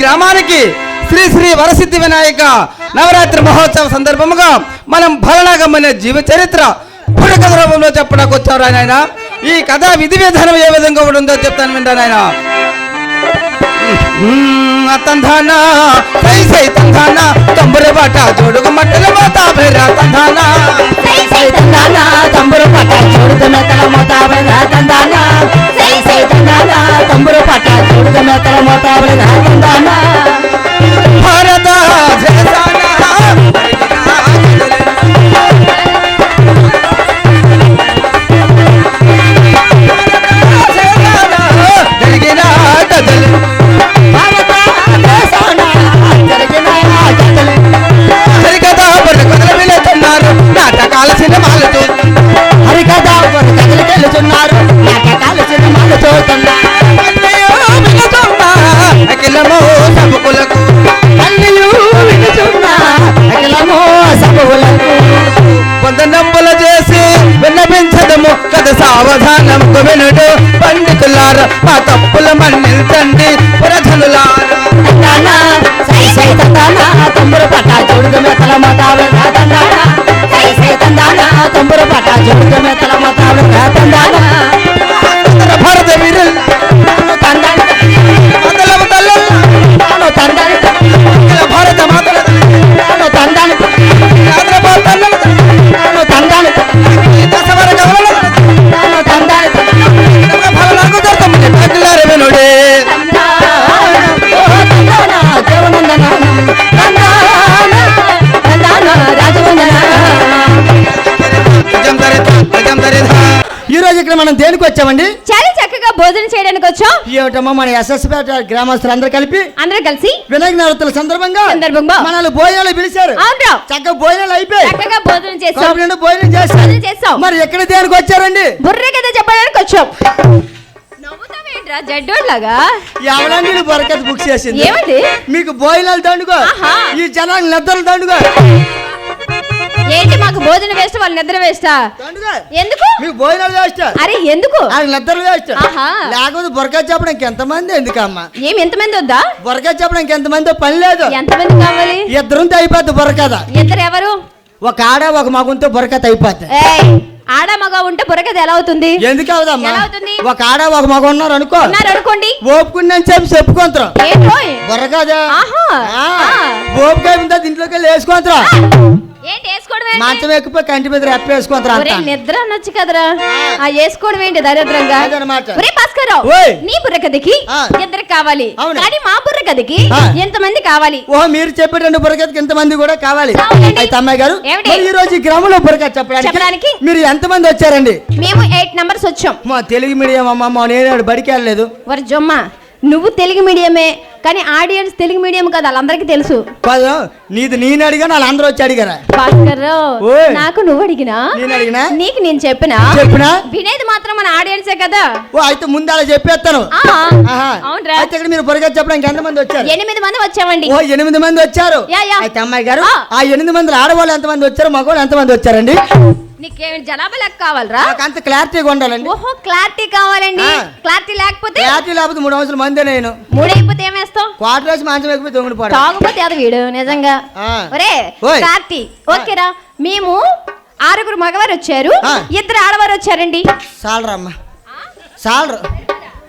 గ్రామానికి శ్రీ శ్రీ వరసిద్ధి వినాయక నవరాత్రి మహోత్సవ సందర్భముగా మనం భరణాగమనే జీవ చరిత్ర పురకథ రూపంలో చెప్పడానికి వచ్చారు ఆయన ఈ కథ విధి విధానం ఏ విధంగా ఉంటుందో చెప్తాను వింటాను ఆయన తంధానా సై సై తంధాన తంబుర బాట జోడుగు మట్టల బాట భైరా తంధాన. సై సై తందాన తంబురు పట్ట చూడుత మెత్తల మోతాబల ఈ రోజు ఇక్కడ మనం దేనికి వచ్చామండి? చాలా చక్కగా భోజనం చేయడానికి వచ్చాం. ఏమిటమ్మా మన ఎస్ఎస్పేట గ్రామస్తులు అందరూ కలిపి? అందరం కలిసి? వినాయక నవరాత్రుల సందర్భంగా సందర్భంగా. మనల్ని భోజనాలు పిలిచారు. అవునరా చక్కగా భోజనాలు అయిపోయి చక్కగా భోజనం చేసాం. కడుపు నిండా భోజనం చేశారు. భోజనం చేసాం. మరి ఎక్కడ దేనికి వచ్చారండి? బుర్ర కథ చెప్పడానికి వచ్చాం. నవ్వుతావేంట్రా జడ్డోడ్లాగా? ఎవరండి బరకత్ బుక్ చేసింది. ఏమండి? మీకు దండుకో ఆహా. ఈ జనాలు నిద్రలు దండుకో ఏంటి మాకు భోజనం వేస్ట్ వాళ్ళు నిద్ర దండుకో ఎందుకు? మీకు భోజనాలు వేస్ట్ అరే ఎందుకు? వాళ్ళకి నిద్రలు వేస్ట్ ఆహా. లేకపోతే బొరకత్ చెప్పడానికి ఎంతమంది ఎందుకమ్మా? ఏం ఎంతమంది వద్దా? బొరకత్ చెప్పడానికి ఎంతమంది పని లేదు. ఎంతమంది కావాలి? ఇద్దరుంతో అయిపోద్ది బొరకథ ఇద్దరు ఎవరు ఒక ఆడ ఒక మగంతో బొరకథ అయిపోద్ది. ఆడ మగ ఉంటే కథ ఎలా అవుతుంది? ఎందుకు అవదమ్మా? ఎలా అవుతుంది? ఒక ఆడ ఒక మగ ఉన్నారు అనుకో. ఉన్నారు అనుకోండి ఓపుకున్నాను చెప్పి చెప్పుకుంటారు ఏంటో బొరకదా ఆహా. ఆ. ఓపిక అయిపోయిందా? ఇంట్లోకి వెళ్ళి వేసుకుంటారా ఏంటి వేసుకోవడం? మంచం ఎక్కిపోయి కంటి మీద రెప్ప వేసుకుంటారా నిద్ర అనొచ్చు కదరా ఆ వేసుకోవడం ఏంటి దరిద్రంగా. ఒరే భాస్కర్రావు. నీ బుర్ర కథకి. ఇద్దరు కావాలి. కానీ మా బుర్ర కథకి. ఎంతమంది కావాలి ఓహో మీరు చెప్పేటండి బుర్రకథకి ఎంతమంది కూడా కావాలి. అయితే అమ్మాయి గారు ఈ రోజు గ్రామంలో బుర్రకథ చెప్పడానికి చెప్పడానికి? మీరు ఎంతమంది వచ్చారండి మేము ఎయిట్ నంబర్స్ వచ్చాం మా తెలుగు మీడియం అమ్మ మా నేను బడికి వెళ్ళలేదు వరి జొమ్మ నువ్వు తెలుగు మీడియమే కానీ ఆడియన్స్ తెలుగు మీడియం కదా వాళ్ళందరికీ తెలుసు. కాదు నీది నేను అడిగాను వాళ్ళందరూ వచ్చి అడిగారా? భాస్కర్రావు ఓయ్. నాకు నువ్వు అడిగినా? నేను అడిగినా? నీకు నేను చెప్పినా? చెప్పినా? వినేది మాత్రం మన ఆడియన్సే కదా. ఓ అయితే ముందు అలా చెప్పేస్తాను. ఆ, ఆహా. అవునరా. అయితే ఇక్కడ మీరు బుర్రకథ చెప్పడానికి ఎంతమంది వచ్చారు? ఎనిమిది మంది వచ్చామండి. ఓ ఎనిమిది మంది వచ్చారు. అయితే అమ్మాయి గారు ఆ. ఎనిమిది మంది ఆడవాళ్ళు ఎంతమంది వచ్చారు మగవాళ్ళు ఎంతమంది వచ్చారండి? నీకేమి జనాభా లెక్క కావాలరా? అంత క్లారిటీగా ఉండాలండి. ఓహో క్లారిటీ కావాలండి. క్లారిటీ లేకపోతే మూడు అవసరం మందే నేను. మూడైపోతే ఏమేస్తాం క్వార్టర్ వేసి మంచం ఎక్కిపోయి దొంగడు తాగుపోతే అది వీడు నిజంగా. ఒరే. క్లారిటీ ఓకేరా. మేము ఆరుగురు మగవారు వచ్చారు. ఇద్దరు ఆడవారు వచ్చారండి. సాలరమ్మా సాలరు.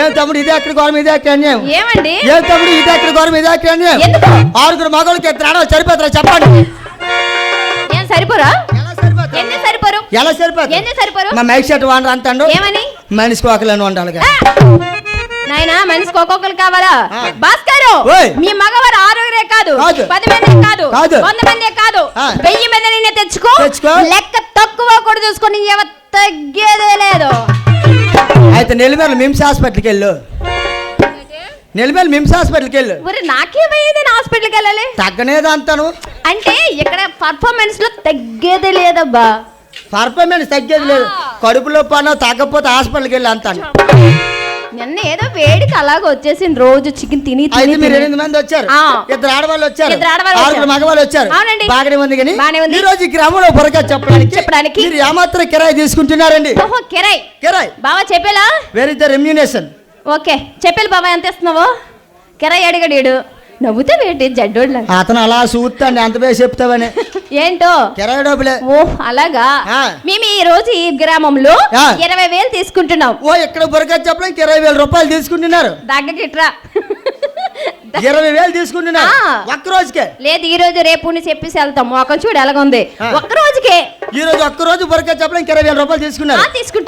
ఏం తమ్ముడు ఇదే ఎక్కడ గౌరవం ఇదే అన్యాయం? ఏమండి? ఏం తమ్ముడు ఇదే ఎక్కడ గౌరవం ఇదే అన్యాయం? ఆరుగురు మగవాళ్ళకి ఇద్దరు ఆడవాళ్ళు సరిపోతారా? చెప్పండి. ఏం సరిపోరా? ఎన్ని సరిపోరు? ఎలా సరిపోతారు? ఎన్ని సరిపోరు? మా మైక్ సెట్ వాడరు అంటాడు? ఏమని? మనిషికి ఒకలని వండాలిగా. నాయనా మనిషికి ఒక్కొక్కరు కావాలా. భాస్కరు. మీ మగవారు ఆరుగురే కాదు కాదు. పది మంది కాదు. వంద మంది కాదు. వెయ్యి మందిని తెచ్చుకో. తెచ్చుకో. లెక్క తక్కువ కూడా చూసుకొని ఎవ తగ్గేదే లేదు. అయితే నెల్లిమేల మిమ్స్ హాస్పిటల్కి వెళ్ళు. నెల్లిమేల మిమ్స్ హాస్పిటల్కి వెళ్ళు. మరి నాకేమైంది హాస్పిటల్కి వెళ్ళాలి? తగ్గనేది అంటాను అంటే ఇక్కడ పర్ఫార్మెన్స్లో తగ్గేదే లేదబ్బా. పర్ఫార్మెన్స్ తగ్గేది లేదు. కడుపులో పని తగ్గకపోతే హాస్పిటల్కి వెళ్ళి అంతాను నిన్న ఏదో వేడికి అలాగ వచ్చేసింది రోజు చికెన్ తిని అయితే మీరు. ఎనిమిది మంది వచ్చారు. ఆ. ఇద్దరు ఆడవాళ్ళు వచ్చారు. ఇద్దరు ఆడవాళ్ళు ఆరుగురు వచ్చారు. మగవాళ్ళు వచ్చారు. అవునండి. బాగానే ఉంది కానీ బాగానే ఉంది. ఈ రోజు ఈ గ్రామంలో చెప్పడానికి చెప్పడానికి. మీరు ఏమాత్రం కిరాయి తీసుకుంటున్నారండి? ఓహో కిరాయ్. కిరాయి. బావా చెప్పేలా? Where is the remuneration okay. చెప్పేలు బాబా ఎంత ఇస్తున్నావు? కిరాయి అడిగాడు నవ్వుతే వేటి జడ్డోడ్లా అతను అలా చూస్తాండి అంత పేరు చెప్తావని. ఏంటో? కిరాయి డబ్బులే ఓ అలాగా. మేము ఈ రోజు ఈ గ్రామంలో. ఇరవై వేలు తీసుకుంటున్నాం. ఓ ఇక్కడ బొరగా చెప్పడానికి ఇరవై వేల రూపాయలు తీసుకుంటున్నారు. దగ్గకిట్రా. ఇరవై వేలు తీసుకుంటున్నారు. ఆ. ఒక్క రోజుకే. లేదు ఈ రోజు రేపు చెప్పేసి వెళ్తాం. మొఖం చూడు ఎలాగుంది. ఒక్క రోజుకే. ఈ రోజు ఒక్క రోజు బొరగా చెప్పడానికి ఇరవై వేల రూపాయలు తీసుకున్నారు.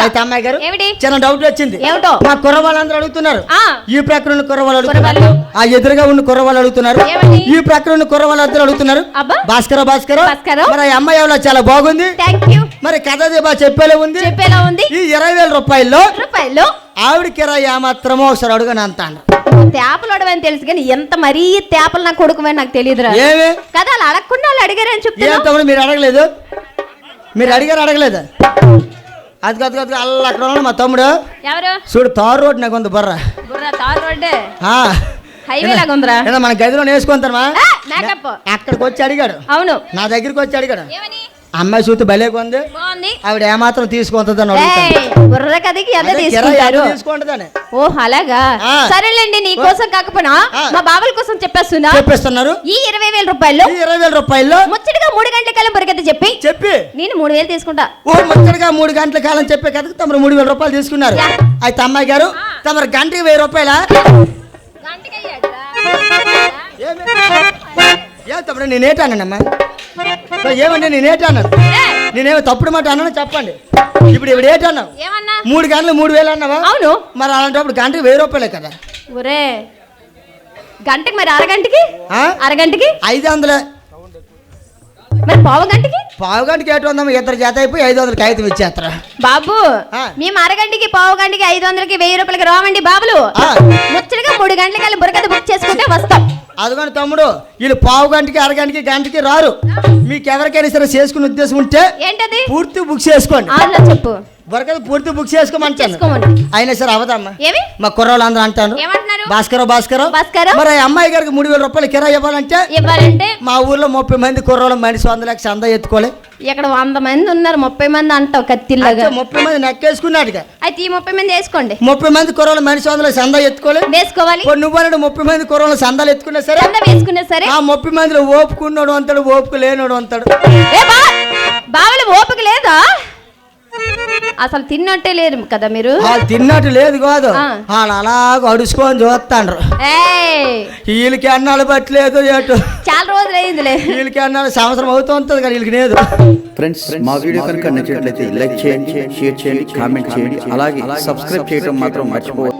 అయితే అమ్మాయి గారు? చిన్న డౌట్ వచ్చింది ఏమిటో? మా కుర్రవాళ్ళందరూ అడుగుతున్నారు ఆ. ఈ ప్రక్కన ఉన్న కుర్రవాళ్ళు అడుగుతున్నారు కుర్రవాళ్ళు. ఆ ఎదురుగా ఉన్న కుర్రవాళ్ళు అడుగుతున్నారు ఏమని? ఈ ప్రక్కన ఉన్న కుర్రవాళ్ళు అందరూ అడుగుతున్నారు అబ్బా. భాస్కర భాస్కర. మరి అమ్మాయి ఎవరో చాలా బాగుంది థ్యాంక్ యూ మరి కథ బాగా చెప్పేలా ఉంది చెప్పేలా ఉంది ఈ ఇరవై వేల రూపాయల్లో రూపాయలు ఆవిడ కిరాయి ఏమాత్రమో ఒకసారి అడుగుని అంతాను తేపలు అడవని తెలుసు కానీ ఎంత మరీ తేపలు నా కొడుకుమని నాకు తెలియదురా ఏమి కదా అలా అడగకుండా వాళ్ళు అడిగారని తమ్ముడు మీరు అడగలేదు మీరు అడిగారు అడగలేదు? అది కాదు కాదు అల్ల అక్కడ ఉన్నాడు మా తమ్ముడు. ఎవరు? చూడు తారు రోడ్ నాకు ఉంది బర్ర. బుర్ర తార్ రోడ్డు? ఆ. హైవే లాగా ఉందిరా. ఏదో మన గదిలో వేసుకుంటామా అక్కడికి వచ్చి అడిగాడు. అవును. నా దగ్గరికి వచ్చి అడిగాడు. అమ్మాయి చూస్తే భలే బాగుంది. ఆవిడ ఏమాత్రం తీసుకుంటుందని బుర్ర కథకి ఎంత తీసుకుంటారు. ఓ అలాగా. సరేలేండి నీ కోసం కాకపోయినా. మా బాబుల కోసం చెప్పేస్తున్నా. చెప్పిస్తున్నారు. ఈ ఇరవై వేల రూపాయలు ఇరవై వేల రూపాయల్లో ముచ్చటగా మూడు గంటల కాలం బరికత చెప్పి చెప్పి. నేను మూడు వేలు తీసుకుంటా. ఓ ముచ్చటగా మూడు గంటల కాలం చెప్పే కథకు తమరు మూడు వేల రూపాయలు తీసుకున్నారు. అయితే అమ్మాయి గారు తమరు గంటకి వెయ్యి రూపాయలా? ఏ తమ్ముడు నేనేటానమ్మా ఏమండి నేనేటాను నేనేమో తప్పుడు మాట అన్నాను చెప్పండి. ఇప్పుడు ఇప్పుడు ఏటన్నావు ఏమన్నా? మూడు గంటలు మూడు వేలు అన్నావా? అవును. మరి అలాంటప్పుడు గంటకి వెయ్యి రూపాయలే కదా. ఒరే గంటకి మరి అరగంటకి? అరగంటకి? ఐదు వందలే. మరి పావు గంటకి? పావు గంటకి ఏటు వందమ్మా ఇద్దరు చేత అయిపోయి ఐదు వందలకి కాగితం ఇచ్చేస్తారు. బాబు. మేము అరగంటకి పావు గంటకి ఐదు వందలకి వెయ్యి రూపాయలకి రావండి బాబులు. ముచ్చటగా మూడు గంటలకి బురకథ బుక్ చేసుకుంటే వస్తాం. అదిగోని తమ్ముడు వీళ్ళు పావు గంటకి అరగంటకి గంటకి రారు. మీకు ఎవరికైనా సరే చేసుకునే ఉద్దేశం ఉంటే ఏంటది? పూర్తి బుక్ చేసుకోండి. చెప్పు. వరకది పూర్తి బుక్ చేసుకోమంటాను. అయినా సరే అవదమ్మా. మా కుర్రోళ్ళు అందరూ అంటాను భాస్కర్ భాస్కర్. మరి అమ్మాయి గారికి మూడు వేల రూపాయలు కిరాయి ఇవ్వాలంటే ఇవ్వాలంటే? మా ఊర్లో ముప్పై మంది కుర్రోళ్ళు మనిషి వందలకి చందా ఎత్తుకోలే. ఇక్కడ వంద మంది ఉన్నారు ముప్పై మంది అంటావు కత్తిల్లాగా ముప్పై మంది నెక్కేసుకున్నాడుగా. అయితే ఈ ముప్పై మంది వేసుకోండి. ముప్పై మంది కుర్రోళ్ళు మనిషి వందలకి చందా ఎత్తుకోలే. వేసుకోవాలి. నువ్వు అన్నాడు ముప్పై మంది కుర్రోళ్ళు చందాలు ఎత్తుకున్నా సరే చంద వేసుకున్నా సరే. ఆ ముప్పై మందిలో ఓపుకున్నాడు అంతాడు ఓపుకు లేనోడు అంతాడు బావలు ఓపిక లేదా? అసలు తిన్నట్టే లేరు కదా మీరు? తిన్నట్టు లేదు కాదు. అలాగ అడుచుకొని చూస్తాండ్రు. ఏయ్! వీళ్ళకి అన్నాళ్ళు పట్టలేదు ఏటు చాలా రోజులు అయిందిలే. వీళ్ళకి అన్నాళ్ళు సంవత్సరం అవుతూ ఉంటుంది కానీ వీళ్ళకి లేదు. ఫ్రెండ్స్ మా వీడియో కనుక నచ్చినట్లయితే లైక్ చేయండి షేర్ చేయండి కామెంట్ చేయండి అలాగే సబ్స్క్రైబ్ చేయడం మాత్రం మర్చిపోవద్దు.